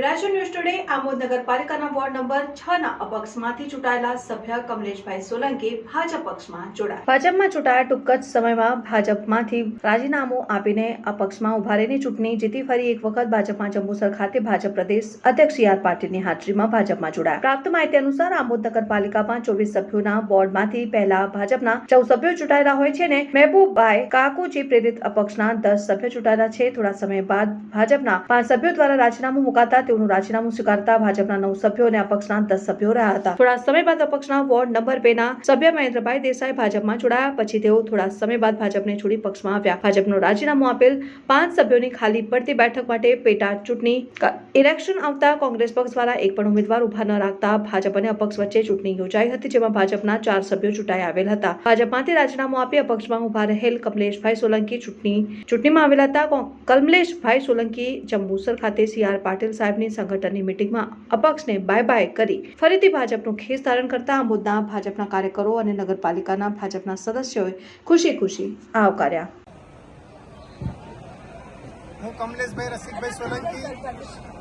ચોરાશી news today, Amod નગરપાલિકાના ward number છ ના અપક્ષમાંથી ચૂંટાયેલા સભ્ય કમલેશભાઈ સોલંકી ભાજપ પક્ષમાં જોડાયા. ભાજપમાં ચૂંટાયા ટૂંક જ સમયમાં ભાજપમાંથી રાજીનામું આપીને અપક્ષમાં ઊભા રહીને ચૂંટણી જીતી ફરી એક વખત ભાજપમાં જંબુસર ખાતે ભાજપ પ્રદેશ અધ્યક્ષ આર પાટીલની હાજરીમાં ભાજપમાં જોડાયા. પ્રાપ્ત માહિતી અનુસાર આમોદ નગરપાલિકામાં ચોવીસ સભ્યોના બોર્ડમાંથી પહેલા ભાજપના ચૌદ સભ્યો ચૂંટાયેલા હોય છે ને મહેબૂબભાઈ કાકુજી પ્રેરિત અપક્ષના દસ સભ્યો ચૂંટાયેલા છે. થોડા સમય બાદ ભાજપના પાંચ સભ્યો દ્વારા રાજીનામું મુકાતા તેઓનું રાજીનામું સ્વીકારતા ભાજપના નવ સભ્યો અને અપક્ષના દસ સભ્યો રહ્યા હતા. થોડા સમય બાદ અપક્ષના વોર્ડ નંબર બે ના સભ્ય મહેન્દ્રભાઈ દેસાઈ ભાજપમાં જોડાયા. પછી તેઓ થોડા સમય બાદ ભાજપને છોડી પક્ષમાં આવ્યા. ભાજપનું રાજીનામું આપેલ પાંચ સભ્યોની ખાલી પડતી બેઠક માટે પેટા ચૂંટણી ઇલેક્શન આવતા કોંગ્રેસ પક્ષ દ્વારા એક પણ ઉમેદવાર ઊભા ન રાખતા ભાજપ અને અપક્ષ વચ્ચે ચૂંટણી યોજાઈ હતી, જેમાં ભાજપના ચાર સભ્યો ચૂંટાઈ આવેલ હતા. ભાજપમાંથી રાજીનામું આપી અપક્ષમાં ઊભા રહેલ કમલેશભાઈ સોલંકી ચૂંટણી ચૂંટણીમાં આવેલા હતા. કમલેશભાઈ સોલંકી જંબુસર ખાતે સી આર પાટીલ સાહેબની સંગઠનની મિટિંગમાં અપક્ષને બાય બાય કરી ફરીથી ભાજપનું ખેસ ધારણ કરતા આમોદના ભાજપના કાર્યકરો અને નગરપાલિકાના ભાજપના સદસ્યોએ ખુશી ખુશી આવકાર્યા. હું કમલેશભાઈ રસિકભાઈ સોલંકી,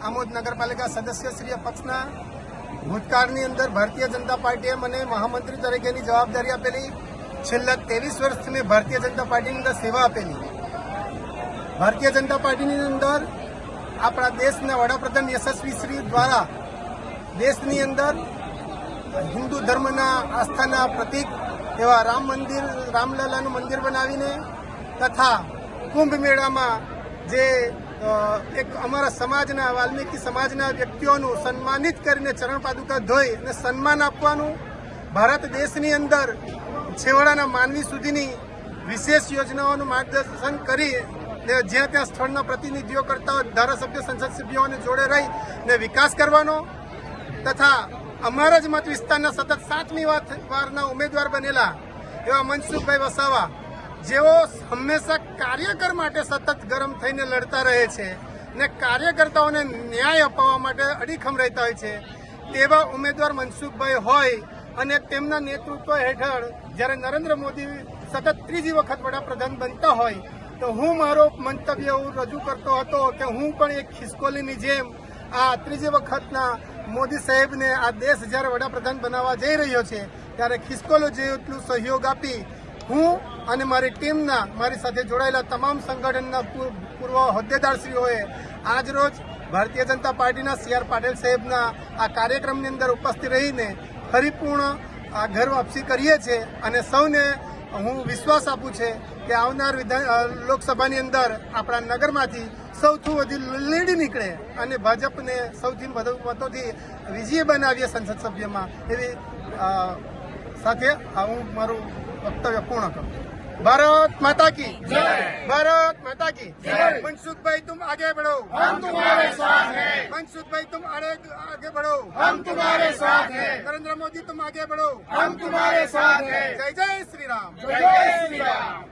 આમોદ નગરપાલિકા સદસ્ય શ્રી પક્ષના ભૂતકાળની અંદર ભારતીય જનતા પાર્ટીએ મને મહામંત્રી તરીકેની જવાબદારી આપેલી. છેલ્લા ત્રેવીસ વર્ષથી મેં ભારતીય જનતા પાર્ટીની અંદર સેવા આપેલી. ભારતીય જનતા પાર્ટીની અંદર આપણા દેશના વડાપ્રધાન યશસ્વી શ્રી દ્વારા દેશની અંદર હિન્દુ ધર્મના આસ્થાના પ્રતિક એવા રામ મંદિર, રામલલાનું મંદિર બનાવીને તથા કુંભ મેળામાં જે એક અમારા સમાજના, વાલ્મીકી સમાજના વ્યક્તિઓનું સન્માનિત કરીને ચરણ પાદુકા ધોઈ અને સન્માન આપવાનું ભારત દેશની અંદર છેવાડાના માનવી સુધીની વિશેષ યોજનાઓનું માર્ગદર્શન કરી ને જ્યાં ત્યાં સ્થળના પ્રતિનિધિઓ કરતા ધારાસભ્ય, સંસદ સભ્યોને જોડે રહી ને વિકાસ કરવાનો તથા અમારા જ મત વિસ્તારના સતત સાતમી વાર- વારના ઉમેદવાર બનેલા એવા મનસુખભાઈ વસાવા, જેઓ હંમેશા કાર્યકર માટે સતત ગરમ થઈને લડતા રહે છે ને કાર્યકર્તાઓને ન્યાય અપાવવા માટે અડીખમ રહેતા હોય છે, તેવા ઉમેદવાર મનસુખભાઈ હોય અને તેમના નેતૃત્વ હેઠળ જ્યારે નરેન્દ્ર મોદી સતત ત્રીજી વખત વડાપ્રધાન બનતા હોય તો હું મારો મંતવ્ય એવું રજૂ કરતો હતો કે હું પણ એક ખિસકોલીની જેમ આ ત્રીજી વખતના મોદી સાહેબને આ દેશ જ્યારે વડાપ્રધાન બનાવવા જઈ રહ્યો છે, ત્યારે ખિસકોલો જેટલું સહયોગ આપી, હું અને મારી ટીમના, મારી સાથે જોડાયેલા તમામ સંગઠનના પૂર્વ હોદ્દેદારશ્રીઓએ આજરોજ ભારતીય જનતા પાર્ટીના સી આર પાટીલ સાહેબના આ કાર્યક્રમની અંદર ઉપસ્થિત રહીને પરિપૂર્ણ આ ઘર વાપસી કરીએ છીએ અને સૌને હું વિશ્વાસ આપું છે કે આવનાર વિધાન લોકસભાની અંદર આપણા નગરમાંથી સૌથી વધુ લીડ નીકળે અને ભાજપને સૌથી વધુ મતોથી વિજય બનાવીએ સંસદ સભ્યમાં એવી સાથે હું મારું વક્તવ્ય પૂર્ણ કરું ભારત માતા કી ભારત की मनसुख तुम आगे बढ़ो हम तुम्हारे साथ हैं मनसुख भाई तुम आगे आगे बढ़ो हम तुम्हारे साथ हैं नरेंद्र मोदी तुम आगे बढ़ो हम तुम्हारे साथ हैं जय जय श्री राम जय जय श्री राम